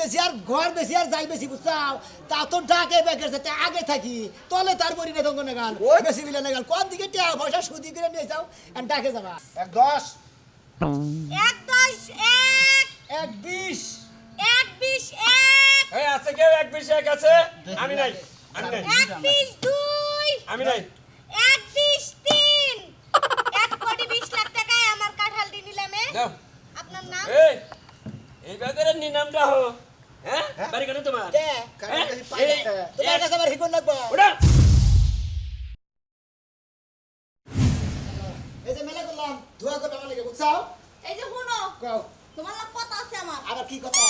বেশি আর ঘর বেশি আর যাই বেশি বুঝছাও? তা তো ডাকে বেকের সাথে আগে থাকি। তলে তার বড়ি না তঙ্গ নাগাল ওই। বেশি মিলে নাগাল কোন দিকে টাকা পয়সা সুদি করে নিয়ে যাও আর ডাকে যাবা। এক দশ। এক দশ এক। এক বিশ। এক বিশ এক। এই আছে কেউ? এক বিশ এক আছে? আমি নাই আমি নাই। এক বিশ দুই। আমি নাই। এক বিশ তিন। এক কোটি বিশ লাখ টাকায় আমার কাঁঠাল দিয়ে নিলাম। আপনার নাম? এই এই ব্যাপারে নি নামটা হো। হ্যাঁ বাড়ি কেন তোমার তোমার কাছে আবার হিকন লাগবো ওটা এই যে মেলা করলাম ধোয়া করবে আমার লাগে বুঝছাও এই যে শুনো কও তোমার কথা আছে আমার আবার কি কথা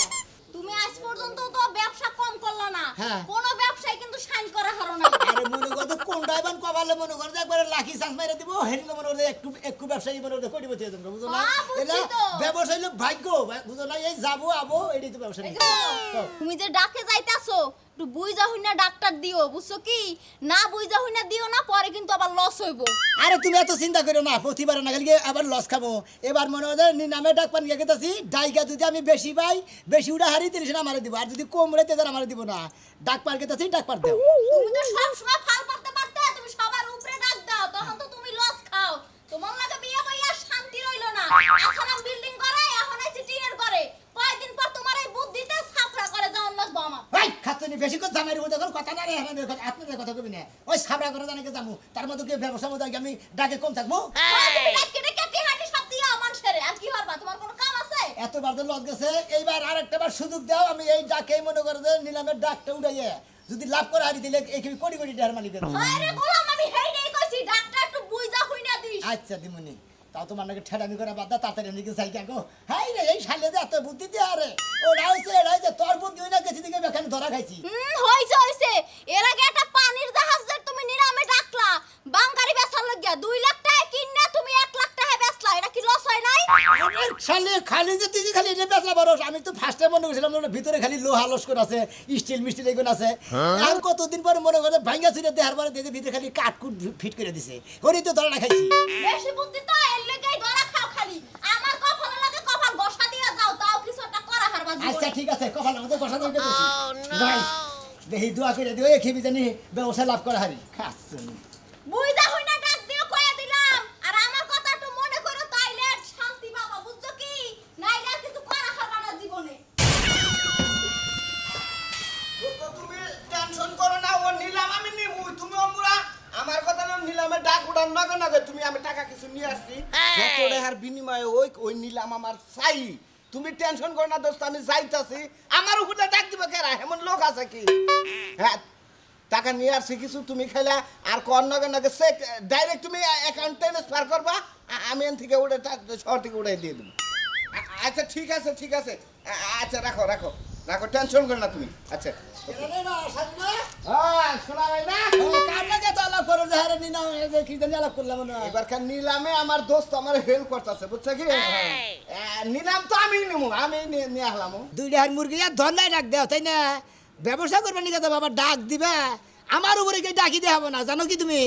তুমি আজ পর্যন্ত তো ব্যবসা কম করলা না। কোন ব্যবসায় কিন্তু সাইন করা হারো না আরে মনে করতে কোন ডাইবান কবালে মনে করে যে একবারে লাখি চান্স মেরে দিব হেরিলে মনে করে একটু একটু ব্যবসায়ী মনে করে কোটি বসে তোমরা বুঝো না? হ্যাঁ, এটা ব্যবসায়ী ব্যবসা হইল ভাগ্য বুঝো না? এই যাব আবো এটাই তো ব্যবসা এই নাকি। যে শোনো, কও। তুমি যে ডাকে যাইতাছো একটু বুঝা হইনা ডাক্তার দিও বুঝছ কি? না বুঝা হইনা দিও না পরে কিন্তু আবার লস হইব। আরে তুমি এত চিন্তা করো না প্রতিবার না গেলে আবার লস খাব। এবার মনে হয় নি নামে ডাক পান গিয়ে গেছি ডাইকা যদি আমি বেশি পাই বেশি উড়া হারি তিরিশ না মারে দিব আর যদি কম রেতে তারা মারে দিব না। ডাক পার গেতাছি ডাক পার দেও। তুমি তো সব সময় ফাল পারতে করে মধ্যে এখন কথা না রে আপনাদের কথা আপনাদের কথা কবি না ওই সাবরা করে জানাকে যাব তার মধ্যে কি ব্যবসা মধ্যে আমি ডাকে কম থাকব? ওই তুমি কেটে কেটে হাঁটি সব দিও মানুষের আর কি হরবা তোমার কোনো কাম আছে? এতবার তো লস গেছে এইবার আর একটা বার সুযোগ দাও আমি এই ডাকেই মনে করে যে নিলামের ডাকটা উড়াইয়ে যদি লাভ করে হারি দিলে এখানে কোটি কোটি টাকার মালিক বেরো আরে গোলাম আমি হেইডেই কইছি ডাক্তার একটু বুঝা হইনা দিস। আচ্ছা দিমুনি। তাও তোমার নাকি ঠেডামি করে বাদ দা তাড়াতাড়ি নিকে যাই গো হাই রে, এই শালে যে এত বুদ্ধি দিয়ে আরে ও রাইছে রাইছে তোর বুদ্ধি হই না গেছি দিকে এখানে ধরা খাইছি। হুম, হইছে হইছে। এর আগে একটা পানির জাহাজ যে তুমি নিরামে ডাকলা বাঙ্গারি বেচার লাগিয়া দুই লাখ টাকা কিনে তুমি এক লাখ টাকা বেচলা এটা কি লস হয় নাই আরে শালে খালি যে তুই খালি এটা বেচলা বরস আমি তো ফার্স্টে মনে করছিলাম ভিতরে খালি লোহা লস্কর আছে স্টিল মিস্টিল এগুলো আছে। আর কতদিন পরে মনে করে ভাঙ্গা ছিঁড়ে পরে দিয়ে ভিতরে খালি কাট কুট ফিট করে দিছে। ওরই তো ধরা খাইছি। বেশি বুদ্ধি তো এর লেগেই ধরা খাও খালি। আমার কপালে লাগে কপাল বসা দিয়া যাও তাও কিছু একটা করা হারবা আচ্ছা ঠিক আছে কপাল আমাদের বসা দিয়ে যাই দেখি দোয়া করে দিও খেবি জানি ব্যবসা লাভ করা হারি। খাচ্ছেন বুইজা হইনা ডাক দিও কয়া দিলাম আর আমার কথা একটু মনে করো তাইলে শান্তি পাবা বুঝছ কি নাইলে আর কিছু করা হারবা না জীবনে তো তুমি টেনশন করো না ও নিলাম আমি নিবো তুমি অমুরা আমার কথা না নিলামে ডাক উড়ান না না যে তুমি আমি টাকা কিছু নিয়ে আসছি। যত রেহার বিনিময়ে ওই ওই নিলাম আমার চাই। তুমি টেনশন করো না দোস্ত আমি যাইতাছি। আমার উপরে ডাক দিবে কেরা এমন লোক আছে কি? হ্যাঁ টাকা নিয়ে আসছি কিছু তুমি খাইলা আর কর নগে নগে চেক ডাইরেক্ট তুমি অ্যাকাউন্ট ট্রান্সফার করবা আমি এন থেকে উড়ে শহর থেকে উড়াই দিয়ে দেবো। আচ্ছা ঠিক আছে ঠিক আছে। আচ্ছা রাখো রাখো। রাখো টেনশন করো না তুমি। আচ্ছা হ্যাঁ, শোনা ভাই না? এবার খান নিলামে আমার দোস্ত আমার হেল্প করতেছে বুঝছ কি? নিলাম তো আমি নিমু আমি নিয়ে আসলাম হার মুরগি আর ধর্নায় ডাক দেও তাই না? ব্যবসা করবে নি কথা বাবা ডাক দিবে। আমার উপরে কেউ ডাকি দিয়ে হবে না জানো কি তুমি?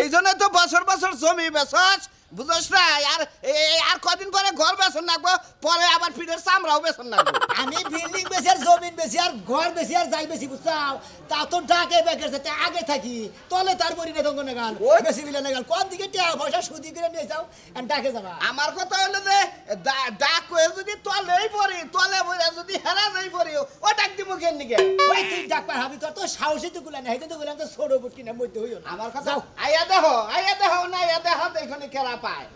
এই জন্য তো বছর বছর জমি বেচস বুঝছ না আর আর কদিন পরে ঘর বেচন নাকবো পরে আবার ফিরে চামড়াও বেচন নাকবো। আমি বিল্ডিং বেশি আর জমিন বেশি আর ঘর বেশি আর যাই বেশি বুঝছাও? তা তো ডাকে বেকের সাথে আগে থাকি তলে তার বড়ি না তঙ্গ নাগাল ওই। বেশি মিলে নাগাল কোন দিকে টাকা পয়সা সুদি করে নিয়ে যাও আর ডাকে যাবা। আমার কথা হলো যে ডাক কয়ে যদি তলেই পড়ি তলে বইরা যদি হেরা যাই পড়ি ও ডাক দিব কেন নিকে? ওই তুই ডাক পার হাবি তোর তো সাহসী তো গুলা নাই তো গুলাম তো ছোট বুটকি না মধ্যে হইও আমার কথা আইয়া দেখো আইয়া দেখো না আইয়া দেহ দেখনি কেরা পায়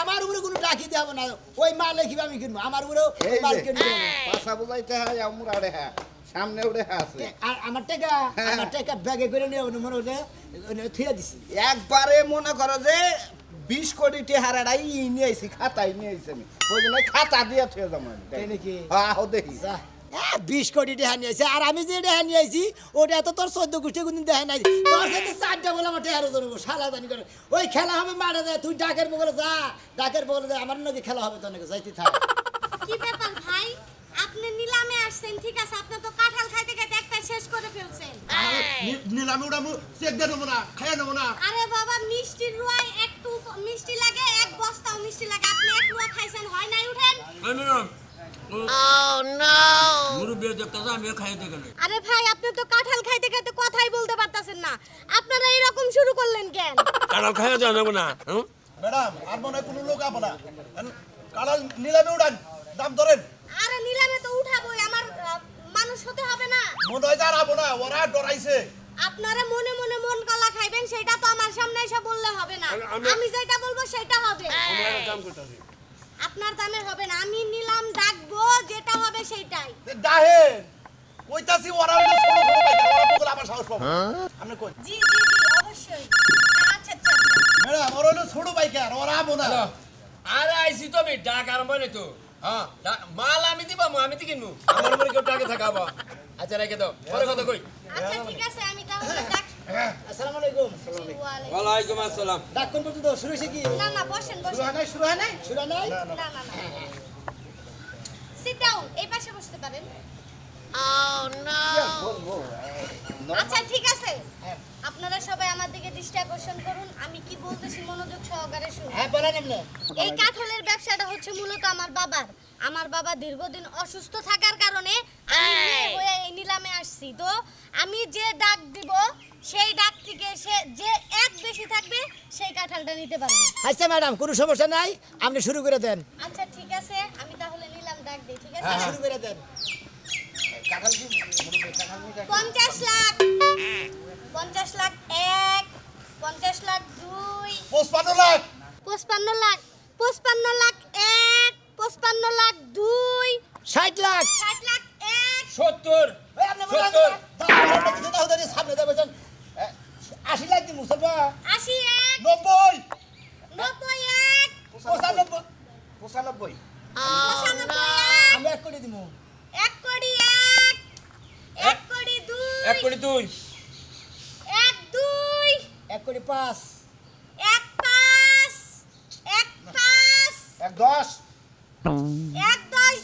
আমার উপরে কোনো ডাকি দেবো না। ওই মাল কিবা আমি কিনবো আমার উপরেও মাল কিনবো পাশা বুঝাইতে হয় আমুর হ্যাঁ সামনে হ্যাঁ আছে। আর আমার টাকা আমার টাকা ব্যাগে করে নিয়ে মনে থুয়ে দিছি। একবারে মনে করো যে বিশ কোটি টেহারাটাই নিয়ে আইছি খাতাই নিয়ে আইছি আমি। ওই জন্য খাতা দিয়ে থুয়ে যাব নাকি? হ্যাঁ দেখি। যা। বিশ কোটি টাকা নিয়ে আসছে আর আমি যে টাকা নিয়ে আইছি ওটা তো তোর চোদ্দ গোষ্ঠী কোনদিন দেখা নাই। তোর সাথে চারটা বলে আমার টাকা জন্য সালা জানি করে। ওই খেলা হবে মাঠে যায় তুই ডাকের বগলে যা ডাকের বগলে যা আমার নাকি খেলা হবে তোর নাকি যাইতে থাক। কি ব্যাপার ভাই? আপনি নিলামে আসছেন ঠিক আছে আপনি তো কাঁঠাল খাইতে খাইতে একটা শেষ করে ফেলছেন। নিলামে উড়ামু চেক দিয়ে নেব না খাইয়ে নেব না। আরে বাবা মিষ্টির রুয়ায় একটু মিষ্টি লাগে এক বস্তাও মিষ্টি লাগে আপনি এক রুয়া খাইছেন হয় নাই উঠেন। আমি না ও মুরব্বী দেখতেছে আমিও খাইতে গেলে। আরে ভাই আপনি তো কাঁঠাল খাইতে খাইতে কথাই বলতে পারতাছেন না। আপনারা এরকম শুরু করলেন কেন? কাঁঠাল খাইয়া যাওয়া না ম্যাডাম আর মনে কোনো লোক আবো না। নিলামে উড়ান দাম ধরেন। আরে নিলামে তো উঠাবোই আমার মানুষ হতে হবে না। মনে হয় না ওরা ডরাইছে। আপনারা মনে মনে মন কলা খাইবেন সেটা তো আমার সামনে এসে বললে হবে না। আমি- যেটা বলব সেটা হবে। আমরা কাম করতেছি। আপনার দামে হবে না আমি নিলাম ডাকবো যেটা হবে সেটাই ডাহেন কইতাছি ওরা হইল ছোট ছোট পাইকার ওরা বগল আবার সাহস পাবো। আপনি কই? জি জি জি অবশ্যই। আচ্ছা আচ্ছা ম্যাডাম ওরা হইল ছোট পাইকার ওরা আবো না আরে আইসি তো আমি ডাক আরম্ভ নেই তো। হ্যাঁ মাল আমি দিবা আমি তো কিনবো। আমার মনে কেউ ডাকে থাকাবো আচ্ছা রেখে দাও। পরে কথা কই। আচ্ছা ঠিক আছে আমি তাহলে ডাক আসসালামু আলাইকুম। ওয়ালাইকুম- ওয়ালাইকুম আসসালাম। ডাক কোন পর্যন্ত? শুরু হয়েছে কি? না না বসেন শুরু হয় নাই? শুরু হয় নাই? শুরু হয় নাই না না না। সিট ডাউন এই পাশে বসতে পারেন। আচ্ছা ঠিক আছে। আপনারা সবাই আমার দিকে দৃষ্টি আকর্ষণ করুন। আমি কি বলতেছি মনোযোগ সহকারে শুনুন। হ্যাঁ বলেন এমনি এই কাঠলের ব্যবসাটা হচ্ছে মূলত আমার বাবার। আমার বাবা দীর্ঘদিন অসুস্থ থাকার কারণে আমি হয়ে এই নিলামে আসছি। তো আমি যে ডাক দিব সেই ডাক থেকে সে যে এক বেশি থাকবে সেই কাঁঠালটা নিতে পারবে। আচ্ছা ম্যাডাম কোনো সমস্যা নাই। আপনি শুরু করে দেন। আচ্ছা ঠিক আছে। আমি তাহলে নিলাম ডাক দিই ঠিক আছে? হ্যাঁ শুরু করে দেন কাঁঠাল কি মুরব্বি, কাঁঠাল কি দেখ- পঞ্চাশ লাখ। পঞ্চাশ লাখ এক পঞ্চাশ লাখ দুই। পঁচপান্ন লাখ। পঁচপান্ন লাখ পঁচপান্ন লাখ এক পঁচপান্ন লাখ দুই। ষাট লাখ। ষাট লাখ এক। সত্তর। এই আপনি বলেন সত্তর। সামনে আশি লাখ দিন মুসলবা আশি এক। নব্বই। নব্বই এক। পঁচানব্বই। পঁচানব্বই। পঁচানব্বই এক আমি এক করে দিব এক কোটি এক এক কোটি এক দুই এক দুই। এক কোটি পাঁচ। এক পাঁচ। এক পাঁচ। এক দশ। এক দশ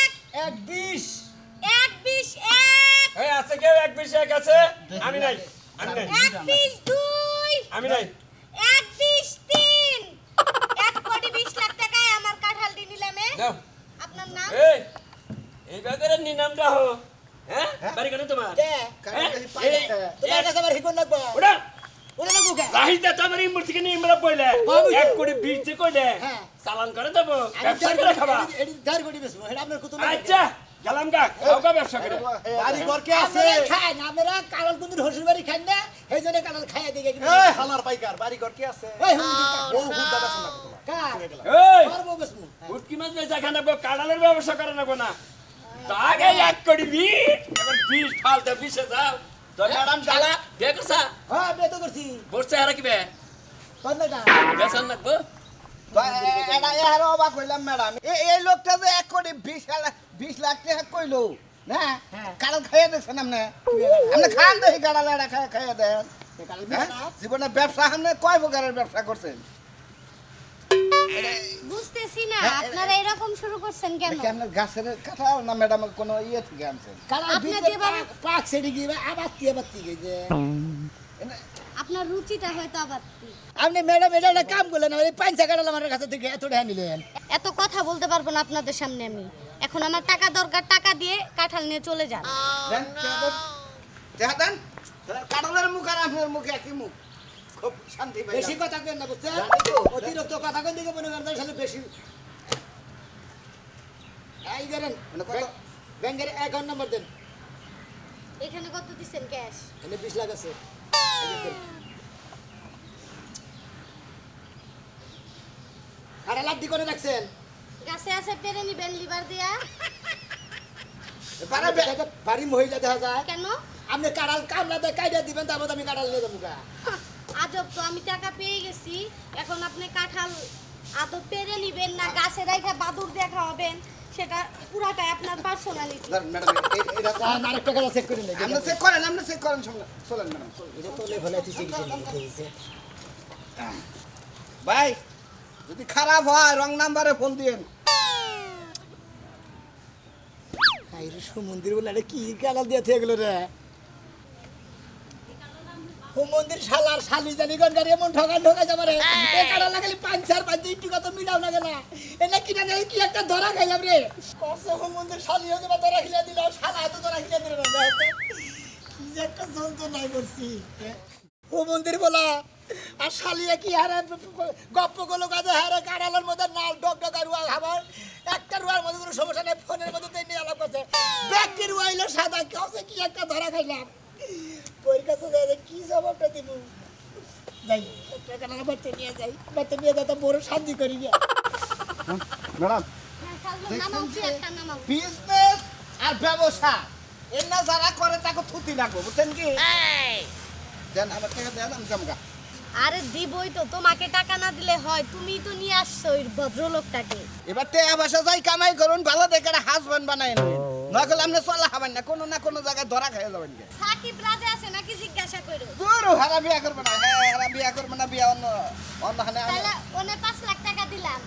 এক। এক বিশ। এক বিশ এক। এই আছে কেউ? এক বিশ এক আছে? আমি নাই। আমি নাই। এক বিশ দুই। আমি নাই। এক বিশ তিন। এক কোটি বিশ লাখ টাকায় আমার কাঁঠালটি নিলামে দাও। আপনার নাম? এই এই ব্যাপারে নিনামটা হো হ্যাঁ? বাড়ি কেন তোমার? কে? হ্যাঁ? কাঁঠাল কি এই- পাই- তোমার কাছে আমার হিকন লাগবে? ওটা ওটা লাগবো কে চাহিদা তো আমার ইমর থেকে নিয়ে আমরা বইলে। এক কোটি বিশ যে কইলে হ্যাঁ। চালান করে দেবো। ব্যবসা করে খাবা। আচ্ছা গেলাম গা খাও ব্যবসা করে। বাড়ি ঘর কে আছে। আপনারা খান আপনারা কালাল কুন্দুর হসুর বাড়ি খান না জন্য কালাল খাইয়া দিকে এই হালার পাইকার বাড়ি ঘর কে আছে হুমকি ও হুদা না এই পারব মাছ বেচা খানা ব্যবসা করে নেব না। আগে এক কোটি বিশ এবার বিশ ফালতে বিশে যাও। তো ম্যাডাম জ্বালা দেখছা হ্যাঁ বে তো করছি। বসছে হারা কি বে কর না? বেসান এ- এটা অবাক হইলাম ম্যাডাম। এ- এই লোকটা যে এক কোটি বিশ বিশ লাখ টাকা কইলো না? হ্যাঁ। কাড়াল খাইয়ে দেখছেন আপনি আপনি খান দেখি খাই খাইয়ে দেন। হ্যাঁ? জীবনে ব্যবসা আপনি কয় প্রকারের ব্যবসা করছেন? বুঝতেছি না হ্যাঁ, আপনারা এরকম শুরু করছেন কেন? এটা গাছের কাঁঠা না ম্যাডাম কোনো ইয়ে থেকে আনছেন? কালাল আপনি পাক- পাক সেটি গিয়ে আবার তি আবার তি গেছে আপনার রুচিটা হয়তো আবার আপনি ম্যাডাম এটা একটা কাম করলেন কাটাল আমার কাছে থেকে এত টাকা নিলেন। এত কথা বলতে পারব না আপনাদের সামনে আমি। এখন আমার টাকা দরকার টাকা দিয়ে কাঁঠাল নিয়ে চলে যান। কাঁঠালের মুখ আর আপনার মুখ একই মুখ। খুব শান্তি পাইলাম। বেশি কথা কেন না বুঝছেন? অতিরিক্ত কথা কোন দিকে মনে করেন তাহলে বেশি এই করেন মানে ব্যাংকের অ্যাকাউন্ট নাম্বার দেন। এখানে কত দিচ্ছেন ক্যাশ? এখানে বিশ লাখ আছে। এই যে দেন। আর লাড্ডি করে রাখছেন? গাছে আছে পেরে নিবেন লিভার দিয়া। বাড়ি মহিলা দেখা যায়। কেন? আপনি কাড়াল কামলা দিয়ে কাইডা দিবেন তারপর আমি কাড়াল নিয়ে যাব গা। আজব তো আমি টাকা পেয়ে গেছি। এখন আপনি কাঁঠাল আদব পেরে নিবেন না গাছে রাইখা বাদুর দিয়ে খাওয়াবেন সেটা পুরাটাই আপনার পার্সোনালিটি আরেকটা চেক করে নেই আপনি চেক করেন আপনি চেক করেন সঙ্গে চলেন ম্যাডাম। এটা তো লেভেলে আছে চিকিৎসা ভাই যদি খারাপ হয় রং নাম্বারে ফোন দিয়েন। সমুদ্র বলে এটা কি কালাল দিয়ে থেকে গেল রে? হুম মন্দির শালার শালি জানি কোন গাড়ি এমন ঠকান ঠকাই যাবে রে। এ কাটা লাগালি পাঁচার পাঁচ একটু কত মিলাও না। কেনা এনে কিনা নেই কি একটা ধরা খাইলাম রে। কষ্ট হুম মন্দির শালি হয়ে যাবে ধরা খিলা দিল শালা এত ধরা খিলা দিল না। কি যে একটা যন্ত্রণায় করছি। ও মন্দির বলা আর শালিয়া কি হারে গপ্পগুলো কাজে হারে কাড়ালের মধ্যে নাল ডক ডক রুয়া খাবার একটা রুয়ার মধ্যে কোনো সমস্যা নেই ফোনের মধ্যে নিয়ে আলাপ করছে। ব্যক্তি রুয়া সাদা কি একটা ধরা খাইলাম। কি জবাবটা দিব? যাই একটা কানা বাড়তে নিয়ে যাই। বাড়তে নিয়ে যাই তো বড় শান্তি করি গিয়া ম্যাডাম নামাউছি একটা নামাও। বিজনেস আর ব্যবসা এর না যারা করে তাকে থুতি লাগবো বুঝছেন কি? দেন আমার টাকা দেন আমি জামগা আরে দিবই তো তোমাকে টাকা না দিলে হয় তুমি তো নিয়ে আসছো ওই ভদ্রলোকটাকে। এবার তে ভাষা যাই কামাই করুন ভালো দেখে হাজবেন্ড বানাই নেন নকল আপনি চলা হবেন না কোনো না কোনো জায়গায় ধরা খাইয়া যাবেন গে। সাকিব রাজা আছে নাকি জিজ্ঞাসা করো দূর হারা বিয়া করবে না হ্যাঁ হারা বিয়া করবে না বিয়া অন্য অন্য হানে তাহলে ওনে পাঁচ লাখ টাকা দিলাম।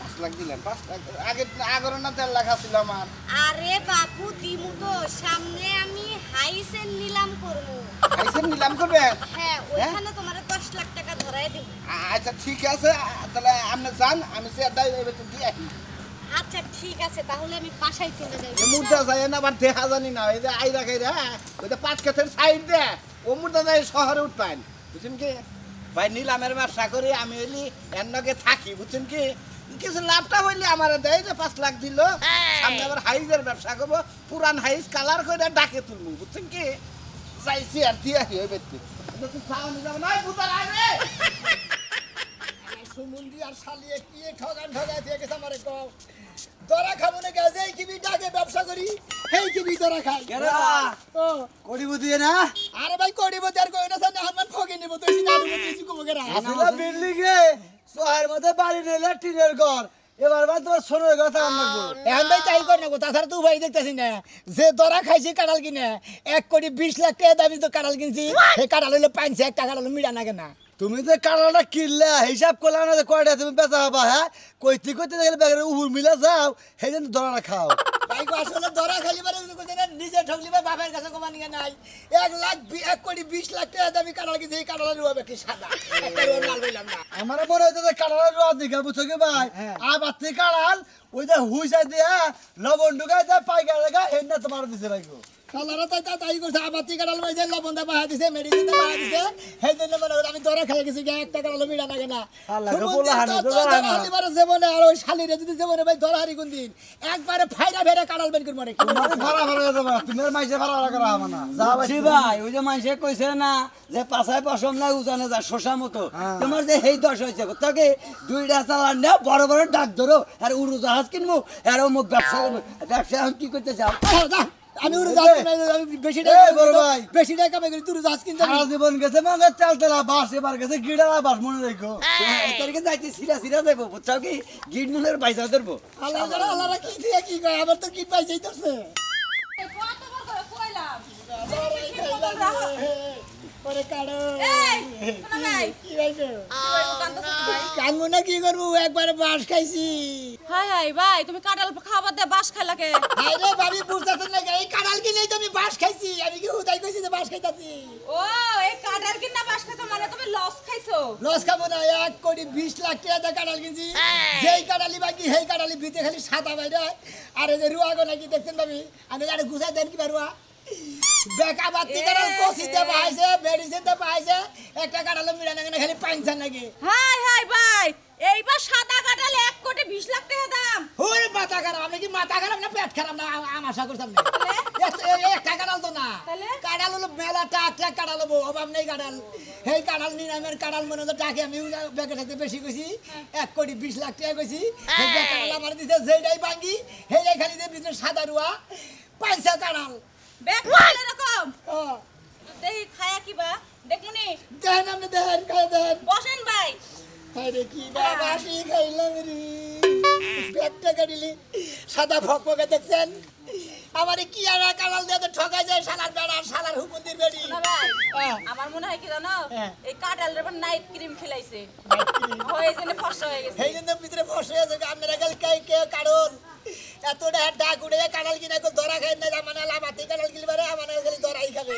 পাঁচ লাখ দিলেন পাঁচ লাখ আগে আগর না দেড় লাখ আছিল আমার। আরে বাপু দিমু তো সামনে আমি হাইসেন নিলাম করব। আইসেন নিলাম করবেন? হ্যাঁ ওইখানে তোমার দশ লাখ টাকা ধরাই দিব। আচ্ছা ঠিক আছে তাহলে আপনি যান আমি সে এবার দিয়ে আসি। আচ্ছা ঠিক আছে তাহলে আমি বাসায় চলে যাই। মুদ্রা যায় না আবার দেখা জানি না এই যে আইরা খাইরা ওই যে পাঁচ ক্ষেতের সাইড দে ও মুদ্রা যায় শহরে উঠবেন। বুঝছেন কি? ভাই নিলামের ব্যবসা করি আমি এলি এর নগে থাকি বুঝছেন কি? কিছু লাভটা হইলে আমার দেয় যে পাঁচ লাখ দিল। সামনে আবার হাইজের ব্যবসা করব পুরান হাইজ কালার করে ডাকে তুলবো বুঝছেন কি? চাইছি আর দিয়ে আহি ওই ব্যক্তি। সাউন্ড যাব না ভূতার আগে শালিয়ে কি ঠগান ঠগাই দিয়ে গেছে আমারে কও ধরা খাব না গেছে এই কিবি ডাকে ব্যবসা করি এই কিবি ধরা খাই ও। করিব না? আরে ভাই করিব তার কই না সামনে হামান ফগে নিব তুই সিনা আলু কমে গেরা আসলে বিল্ডিং এ? শহরের মধ্যে বাড়ি নিলে টিনের ঘর। এবার ভাই তোমার সোনের কথা রান্না করব এখন ভাই তাই কর না গো তাছাড়া তুই ভাই দেখতেছি না যে ধরা খাইছি কাঁঠাল কিনে এক কোটি বিশ লাখ টাকা দামি তো কাঁঠাল কিনছি কাঁঠাল হইলে পাঁচশো এক টাকা হলো মিড়া না কেনা। তুমি যে কানাডা কিনলে হিসাব করলে না যে কয়টা তুমি বেচা হবা হ্যাঁ? কইতে কইতে দেখলে ব্যাগের উহুর মিলে যাও সেই জন্য ধরা খাও। গো আসলে ধরা খালি কইছে নিজে ঠকলি ভাই বাপের কাছে কমানি নাই। এক লাখ বি- এক কোটি বিশ লাখ টাকা দামি কাঁঠাল কিনছি এই কাঁঠালের রুয়া বেশি সাদা। রুয়া আমার মনে হইতে যে কানাডার রদ দিকে বুঝছ কি ভাই? আবার থেকে কাড়াল ওই যে হুইসাই দিয়া লবণ ঢুকাই দেয় পাইকার রেখা হেন না তোমার দিছে ভাই গো তাই তাই তাই করছে আবাতি কাঁঠাল মাইছে লবণ দা বাহা দিছে মেডিসিন দা বাহা দিছে। সেই জন্য মনে আমি ধরা খাই গেছি গা একটা কাঁঠাল মিড়া না। আল্লাহ বলা হানি, তো ধরা না। জীবনে আর ওই শালিরে যদি জীবনে ভাই ধরা হারি কোন দিন একবারে ফাইরা ফেরা কাঁঠাল বের করে মরে তোমার ভাড়া ভাড়া যাবে তুমি মাইসে ভাড়া ভাড়া করা হবে না। যা ভাই জি ভাই ওই যে মানুষে কইছে না যে পাশায় পশম নাই উজানে যা শশা মতো। হ্যাঁ। তোমার যে সেই দশ হয়েছে তোকে দুইটা চালান নেও বড় বড় ডাক ধরো আর উড়ো জাহাজ কিনবো আর অমুক ব্যবসা করব। ব্যবসা কি করতে চাও? যা, আমি উড়ে যাচ্ছি না, আমি বেশি টাকা বড় ভাই। বেশি টাকা কামাই করি তুই যাস কিন্তু সারা জীবন গেছে মানে চালতেলা বাস এবার গেছে গিড়ালা বাস মনে রেখো। এতদিকে যাইতে সিরা সিরা দেবো বুঝছাও কি? গিট মুনের পয়সা আল্লাহ জানে, আল্লাহরা কি দিয়ে কি কয়? আমার তো কাড়ো কি হয়েছে কানবো না কি করব? একবারে বাস খাইছি। হাই হাই ভাই তুমি কাঁঠাল খাবার দিয়ে বাস খাইলাকে ভাবি না এই কাঁঠাল কিনেই তো আমি বাস খাইছি আমি কি হুদাই কইছি যে বাস খাইতাছি? ও এই কাঁঠাল কিনা বাস খাইছো মানে তুমি লস খাইছো? লস খাব না এক কোটি বিশ লাখ টাকা দিয়ে কাঁঠাল কিনছি। যেই কাঁঠালি বাকি সেই কাঁঠালি ভিতরে খালি সাদা বাইরে। আর এই যে রুয়া গো নাকি দেখছেন ভাবি? আমি আরে গুছাই দেন কি রুয়া? বেকা বাতি কাঁঠাল কষি পাইছে মেডিসিন পাইছে একটা কাঁঠাল মিলা না খালি পাইছে নাকি? হাই হাই ভাই এইবার সাদা কাঁঠাল এক কোটি বিশ লাখ টাকা দাম। ওরে মাথা খারাপ আমি কি মাথা না আশা করতাম না একটা তো না? হলো মেলাটা একটা হব অভাব নেই কাঁঠাল সেই নিরামের কাঁঠাল মনে হতো টাকে আমি ব্যাগের সাথে বেশি কইছি। এক কোটি বিশ লাখ টাকা কইছি। সেই ব্যাগ আমার দিছে যেটাই ভাঙ্গি। সেইটাই খালি দিয়ে ভিতরে সাদা রুয়া এরকম? দেখি খায়া কিবা দেখুনি দেখেন আপনি দেখেন দেখেন বসেন ভাই। আরে কি বাবা কি খাইলাম এক টাকা নিলি সাদা ফকফকে দেখছেন? আমারে কি আর কালাল দিয়ে ঠকাই যায় শালার বেড়া শালার হুকুন্দির বেড়ি? হ্যাঁ। আমার মনে হয় কি জানো? হ্যাঁ। এই কাটাল রে নাইট ক্রিম খেলাইছে। হয়ে জন্য ফসা হয়ে গেছে। সেই জন্য ভিতরে ফসা হয়ে গেছে। আপনারা গেল কে কে কারণ? এতটা ডাক উড়ে কানাল কিনা ধরা খাই না মানে লাভাতি কানাল গিলবারে আমার গেলে ধরাই খাবে।